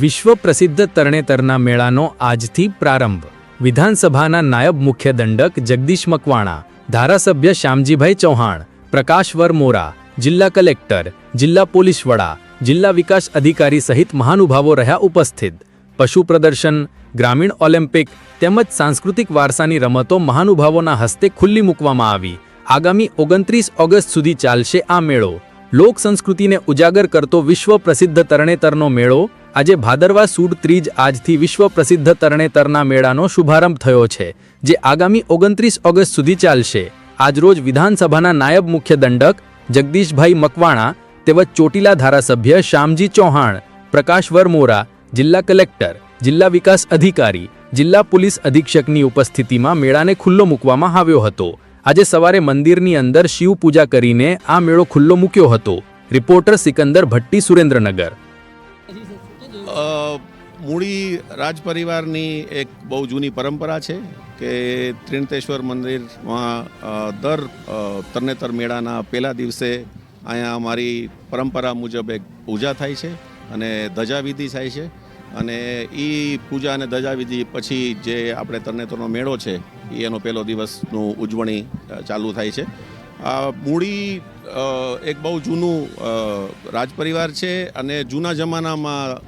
વિશ્વ પ્રસિદ્ધ તરણેતરના મેળાનો આજથી પ્રારંભ. વિધાનસભાના નાયબ મુખ્ય દંડક જગદીશ મકવાણા, ધારાસભ્ય શ્યામજીભાઈ ચૌહાણ પ્રકાશવર મોરા જિલ્લા કલેક્ટર, જિલ્લા પોલીસ વડા, જિલ્લા વિકાસ અધિકારી સહિત મહાનુભાવો રહ્યા ઉપસ્થિત. પશુ પ્રદર્શન, ગ્રામીણ ઓલિમ્પિક તેમજ સાંસ્કૃતિક વારસાની રમતો મહાનુભાવોના હસ્તે ખુલ્લી મૂકવામાં આવી. આગામી ઓગણત્રીસ ઓગસ્ટ સુધી ચાલશે આ મેળો. લોક સંસ્કૃતિને ઉજાગર કરતો વિશ્વ પ્રસિદ્ધ તરણેતરનો મેળો આજે ભાદરવા સુદ ત્રીજ આજથી વિશ્વ પ્રસિદ્ધ તરણેતરના મેળાનો શુભારંભ થયો છે, જે આગામી ઓગણત્રીસ ઓગસ્ટ સુધી ચાલશે. આજરોજ વિધાનસભાના નાયબ મુખ્ય દંડક જગદીશભાઈ મકવાણા તેમજ ચોટીલા ધારાસભ્ય શ્યામજી ચૌહાણ પ્રકાશવર મોરા જિલ્લા કલેક્ટર, જિલ્લા વિકાસ અધિકારી, જિલ્લા પોલીસ અધિક્ષકની ઉપસ્થિતિમાં મેળાને ખુલ્લો મૂકવામાં આવ્યો હતો. આજે સવારે મંદિરની અંદર શિવ પૂજા કરીને આ મેળો ખુલ્લો મૂક્યો હતો. રિપોર્ટર સિકંદર ભટ્ટી સુરેન્દ્રનગર. મૂળી રાજ પરિવારની એક બહુ જૂની પરંપરા છે કે ત્રિણતેશ્વર મંદિરમાં દર તરણેતર મેળાના પહેલા દિવસે અહીંયા અમારી પરંપરા મુજબ એક પૂજા થાય છે અને ધજાવિધિ થાય છે. અને એ પૂજા અને ધજાવિધિ પછી જે આપણે તરણેતરનો મેળો છે એ એનો પહેલો દિવસનું ઉજવણી ચાલુ થાય છે. આ મૂળી એક બહુ જૂનું રાજપરિવાર છે અને જૂના જમાનામાં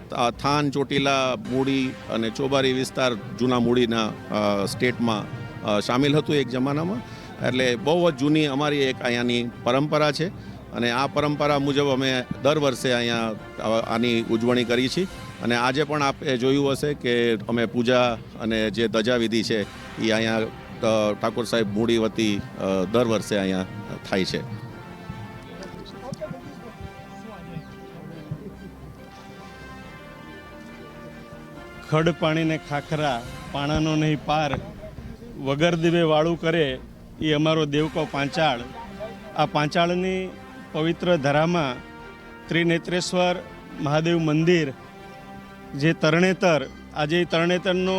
થાન, ચોટીલા, મૂડી અને ચોબારી વિસ્તાર જૂના મૂડીના સ્ટેટમાં સામેલ હતું એક જમાનામાં. એટલે બહુ જ જૂની અમારી એક અહીંયાની પરંપરા છે અને આ પરંપરા મુજબ અમે દર વર્ષે અહીંયા આની ઉજવણી કરી છીએ. અને આજે પણ આપે જોયું હશે કે અમે પૂજા અને જે ધજાવિધિ છે એ અહીંયા ઠાકોર સાહેબ મૂડી વતી દર વર્ષે અહીંયા થાય છે. ખડ પાણીને ખાખરા, પાણાનો નહીં પાર, વગર દિવે વાળું કરે, એ અમારો દેવકો પાંચાળ. આ પાંચાળની પવિત્ર ધરામાં ત્રિનેત્રેશ્વર મહાદેવ મંદિર, જે તરણેતર, આજે તરણેતરનો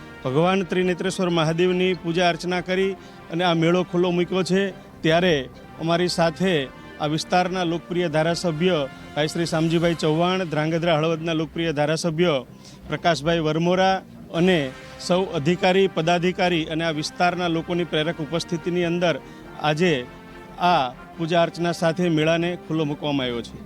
ભગવાન ત્રિનેત્રેશ્વર મહાદેવની પૂજા અર્ચના કરી અને આ મેળો ખુલ્લો મૂક્યો છે. ત્યારે અમારી સાથે આ વિસ્તારના લોકપ્રિય ધારાસભ્ય ભાઈ શ્રી શામજીભાઈ ચૌહાણ, ધ્રાંગધ્રા હળવદના લોકપ્રિય ધારાસભ્ય પ્રકાશભાઈ વરમોરા અને સૌ અધિકારી, પદાધિકારી અને આ વિસ્તારના લોકોની પ્રેરક ઉપસ્થિતિની અંદર આજે આ પૂજા અર્ચના સાથે મેળાને ખુલ્લો મૂકવામાં આવ્યો છે.